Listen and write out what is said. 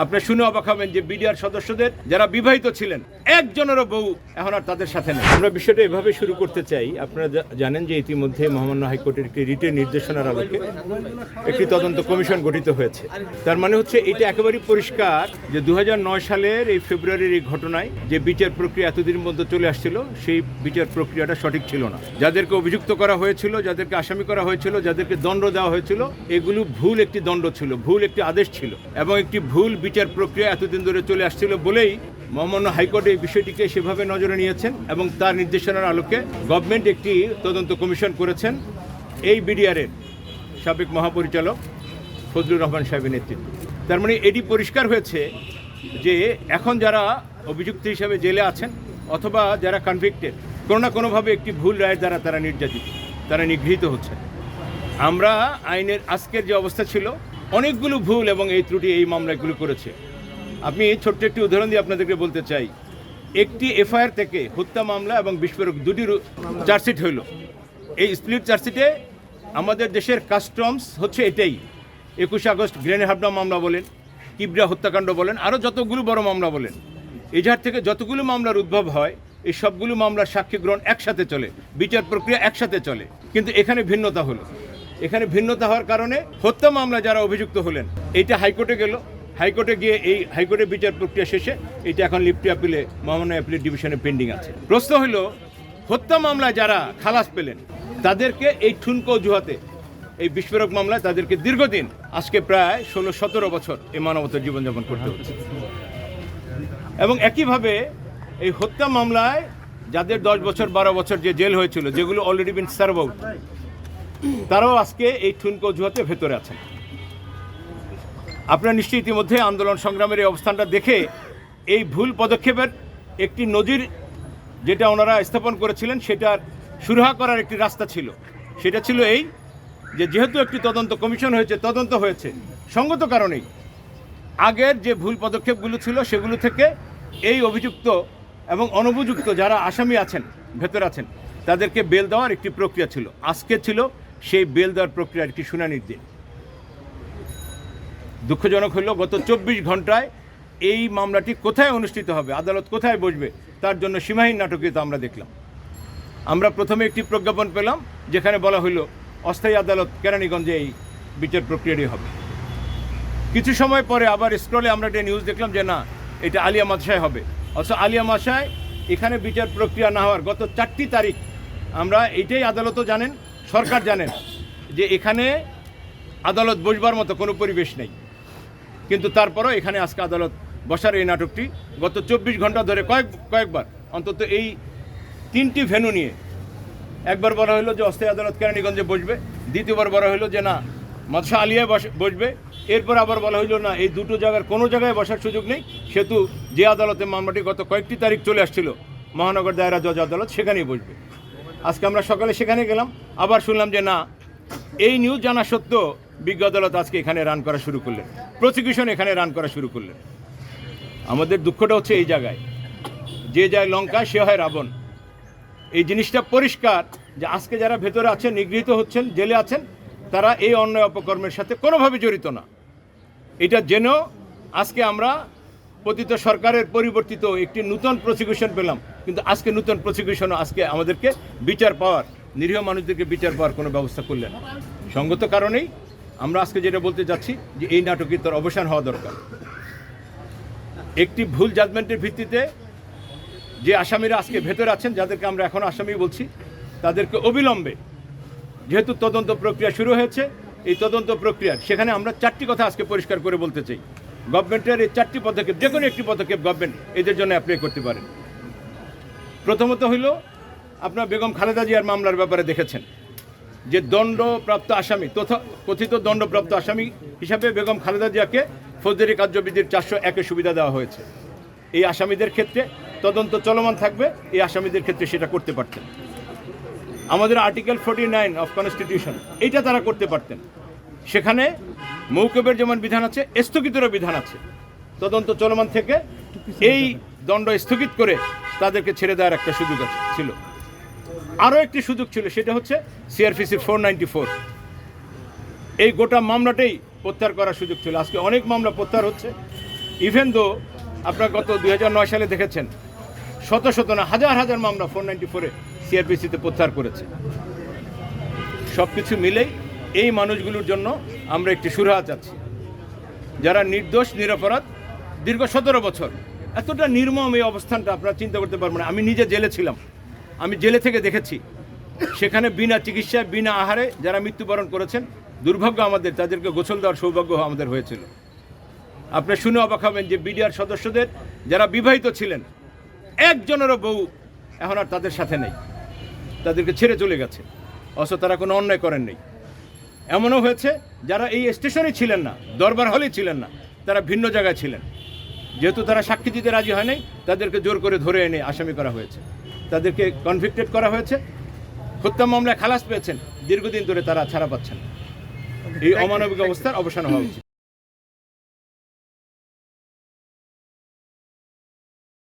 আপনার শুনে অবাক হবেন যে বিডিআর সদস্যদের যারা বিবাহিত ছিলেন, একজনেরও বউ এখন আর তাদের সাথে নেই। আমরা বিষয়টা এভাবে শুরু করতে চাই। আপনারা জানেন যে ইতিমধ্যে মহামান্য হাইকোর্টের একটি রিটের নির্দেশনার আলোকে একটি তদন্ত কমিশন গঠিত হয়েছে। তার মানে হচ্ছে এটা একেবারেই পরিষ্কার যে দুহাজার নয় সালের এই ফেব্রুয়ারির এই ঘটনায় যে বিচার প্রক্রিয়া এতদিন মধ্যে চলে আসছিল, সেই বিচার প্রক্রিয়াটা সঠিক ছিল না। যাদেরকে অভিযুক্ত করা হয়েছিল, যাদেরকে আসামি করা হয়েছিল, যাদেরকে দণ্ড দেওয়া হয়েছিল, এগুলো ভুল একটি দণ্ড ছিল, ভুল একটি আদেশ ছিল এবং একটি ভুল বিচার প্রক্রিয়া এতদিন ধরে চলে আসছিল বলেই মহামান্য হাইকোর্ট এই বিষয়টিকে সেভাবে নজরে নিয়েছেন এবং তার নির্দেশনার আলোকে গভর্নমেন্ট একটি তদন্ত কমিশন করেছেন। এই বিডিআরের সাবেক মহাপরিচালক ফজলুর রহমান সাহেবের নেতৃত্বে। তার মানে এটি পরিষ্কার হয়েছে যে এখন যারা অভিযুক্ত হিসাবে জেলে আছেন অথবা যারা কনভিক্টেড কোনো না কোনোভাবে একটি ভুল রায়ের দ্বারা তারা নির্যাতিত, তারা নিগৃহীত হচ্ছে আমরা আইনের আজকের যে অবস্থা ছিল অনেকগুলো ভুল এবং এই ত্রুটি এই মামলাগুলো করেছে। আমি ছোট্ট একটি উদাহরণ দিয়ে আপনাদেরকে বলতে চাই। একটি এফআইআর থেকে হত্যা মামলা এবং বিস্ফোরক দুটি রু- চার্জশিট হইল। এই স্প্লিট চার্জশিটে আমাদের দেশের কাস্টমস হচ্ছে এটাই। একুশে আগস্ট গ্রেনেড হাবনা মামলা বলেন, কিবরা হত্যাকাণ্ড বলেন, আরও যতগুলো বড় মামলা বলেন। এজাহার থেকে যতগুলো মামলার উদ্ভব হয়, এই সবগুলো মামলার সাক্ষী গ্রহণ একসাথে চলে, বিচার প্রক্রিয়া একসাথে চলে, কিন্তু এখানে ভিন্নতা হলো। এখানে ভিন্নতা হওয়ার কারণে হত্যা মামলা যারা অভিযুক্ত হলেন, এইটা হাইকোর্টে গেল। হাইকোর্টে গিয়ে এই হাইকোর্টের বিচার প্রক্রিয়া শেষে এটা এখন লিপ্টি আপিলে মহামান্য অ্যাপিলেট ডিভিশনে পেন্ডিং আছে। প্রশ্ন হলো, হত্যা মামলায় যারা খালাস পেলেন, তাদেরকে এই ঠুনকো অজুহাতে, এই বিস্ফোরক মামলায় তাদেরকে দীর্ঘদিন, আজকে প্রায় ষোলো, সতেরো বছর এই মানবতার জীবনযাপন করতে হচ্ছে। এবং একইভাবে এই হত্যা মামলায় যাদের দশ বছর, বারো বছর যে জেল হয়েছিল, যেগুলো অলরেডি বিন সার্ভ আউট তারাও আজকে এই ঠুনকো অজুহাতে ভেতরে আছেন। আপনারা নিশ্চয়ই ইতিমধ্যে আন্দোলন সংগ্রামের এই অবস্থানটা দেখে এই ভুল পদক্ষেপের একটি নজির যেটা ওনারা স্থাপন করেছিলেন, সেটার সুরাহা করার একটি রাস্তা ছিল। সেটা ছিল এই যে যেহেতু একটি তদন্ত কমিশন হয়েছে, তদন্ত হয়েছে। সঙ্গত কারণেই আগের যে ভুল পদক্ষেপগুলো ছিল, সেগুলো থেকে এই অভিযুক্ত এবং অনুপযুক্ত যারা আসামি আছেন, ভেতর আছেন, তাদেরকে বেল দেওয়ার একটি প্রক্রিয়া ছিল। আজকে ছিল সেই বেল দেওয়ার প্রক্রিয়ার একটি শুনানির দিন। দুঃখজনক হলো, গত চব্বিশ ঘন্টায় এই মামলাটি কোথায় অনুষ্ঠিত হবে, আদালত কোথায় বসবে, তার জন্য সীমাহীন নাটকীয়তা আমরা দেখলাম। আমরা প্রথমে একটি প্রজ্ঞাপন পেলাম, যেখানে বলা হলো, অস্থায়ী আদালত কেরানীগঞ্জে এই বিচার প্রক্রিয়াটি হবে। কিছু সময় পরে আবার স্ক্রলে আমরা একটা নিউজ দেখলাম যে না, এটা আলিয়া মাদশায় হবে। অথচ আলিয়া মাসায় এখানে বিচার প্রক্রিয়া না হওয়ার গত চারটি তারিখ, আমরা এইটাই আদালতও জানেন সরকার জানেন যে এখানে আদালত বসবার মতো কোনো পরিবেশ নেই। কিন্তু তারপরও এখানে আজকে আদালত বসার এই নাটকটি গত চব্বিশ ঘণ্টা ধরে কয়েক, কয়েকবার অন্তত এই তিনটি ভেন্যু নিয়ে একবার বলা হলো যে অস্থায়ী আদালত কেরানীগঞ্জে বসবে, দ্বিতীয়বার বলা হলো যে না মাদশা আলিয়ায় বস- বসবে, এরপর আবার বলা হলো না, এই দুটো জায়গার কোনো জায়গায় বসার সুযোগ নেই। সেহেতু যে আদালতে মামলাটি গত কয়েকটি তারিখ চলে আসছিল, মহানগর দায়রা জজ আদালত সেখানেই বসবে। আজকে আমরা সকালে সেখানে গেলাম, আবার শুনলাম যে না, এই নিউজ জানা সত্ত্বেও বিজ্ঞ আদালত আজকে এখানে রান করা শুরু করলেন। প্রসিকিউশন এখানে রান করা শুরু করলেন। আমাদের দুঃখটা হচ্ছে এই জায়গায়। যে যায় লঙ্কা, সে হয় রাবণ। এই জিনিসটা পরিষ্কার যে আজকে যারা ভেতরে আছেন, নিগৃহীত হচ্ছেন, জেলে আছেন, তারা এই অন্যায় অপকর্মের সাথে কোনোভাবে জড়িত না। এটা জেনেও আজকে আমরা পতিত সরকারের পরিবর্তিত একটি নূতন প্রসিকিউশন পেলাম। কিন্তু আজকে নতুন প্রসিকিউশনও আজকে আমাদেরকে বিচার পাওয়ার, নিরীহ মানুষদেরকে বিচার পাওয়ার কোনো ব্যবস্থা করলেন। সঙ্গত কারণেই আমরা আজকে যেটা বলতে যাচ্ছি যে এই নাটকের তোর অবসান হওয়া দরকার। একটি ভুল জাজমেন্টের ভিত্তিতে যে আসামিরা আজকে ভেতরে আছেন, যাদেরকে আমরা এখন আসামি বলছি, তাদেরকে অবিলম্বে, যেহেতু তদন্ত প্রক্রিয়া শুরু হয়েছে, এই তদন্ত প্রক্রিয়ার, সেখানে আমরা চারটি কথা আজকে পরিষ্কার করে বলতে চাই। গভর্নমেন্টের এই চারটি পদক্ষেপ যে কোনো একটি পদক্ষেপ গভর্নমেন্ট এদের জন্য অ্যাপ্লাই করতে পারেন। প্রথমত হইল, আপনার বেগম খালেদা জিয়ার মামলার ব্যাপারে দেখেছেন যে দণ্ডপ্রাপ্ত আসামি, তথা কথিত দণ্ডপ্রাপ্ত আসামি হিসাবে বেগম খালেদা জিয়াকে ফৌজদারি কার্যবিধির চারশো একে সুবিধা দেওয়া হয়েছে। এই আসামিদের ক্ষেত্রে তদন্ত চলমান থাকবে, এই আসামিদের ক্ষেত্রে সেটা করতে পারতেন। আমাদের article forty nine of constitution, এইটা তারা করতে পারতেন। সেখানে মৌকবের যেমন বিধান আছে, স্থগিতেরও বিধান আছে। তদন্ত চলমান থেকে এই দণ্ড স্থগিত করে তাদেরকে ছেড়ে দেওয়ার একটা সুযোগ আছে, ছিল। আরও একটি সুযোগ ছিল, সেটা হচ্ছে সিআরপিসি ফোর নাইনটি ফোর। এই গোটা মামলাটাই প্রত্যাহার করার সুযোগ ছিল। আজকে অনেক মামলা প্রত্যাহার হচ্ছে। ইভেন দো আপনার গত দুই হাজার নয় সালে দেখেছেন, শত শত না, হাজার হাজার মামলা ফোর নাইনটি ফোরে সিআরপিসিতে প্রত্যাহার করেছে। সব কিছু মিলেই এই মানুষগুলোর জন্য আমরা একটি সুরাহা চাচ্ছি। যারা নির্দোষ, নিরপরাধ, দীর্ঘ সতেরো বছর এতটা নির্মম এই অবস্থানটা আপনারা চিন্তা করতে পারবেন না। আমি নিজে জেলে ছিলাম। আমি জেলে থেকে দেখেছি। সেখানে বিনা চিকিৎসায়, বিনা আহারে যারা মৃত্যুবরণ করেছেন, দুর্ভাগ্য আমাদের, তাদেরকে গোসল দেওয়ার সৌভাগ্য আমাদের হয়েছিল। আপনি শুনে অবাক হবেন যে বিডিআর সদস্যদের যারা বিবাহিত ছিলেন, একজনেরও বউ এখন আর তাদের সাথে নেই। তাদেরকে ছেড়ে চলে গেছে। অথচ তারা কোনো অন্যায় করেন নেই। এমনও হয়েছে, যারা এই স্টেশনে ছিলেন না, দরবার হলেই ছিলেন না, তারা ভিন্ন জায়গায় ছিলেন। যেহেতু তারা সাক্ষী দিতে রাজি হয় নাই তাদেরকে জোর করে ধরে এনে আসামি করা হয়েছে। তাদেরকে কনভিক্টেড করা হয়েছে। হত্যা মামলায় খালাস পেয়েছেন দীর্ঘদিন ধরে তারা ছাড়া পাচ্ছেন এই অমানবিক অবস্থার অবসান হওয়া উচিত।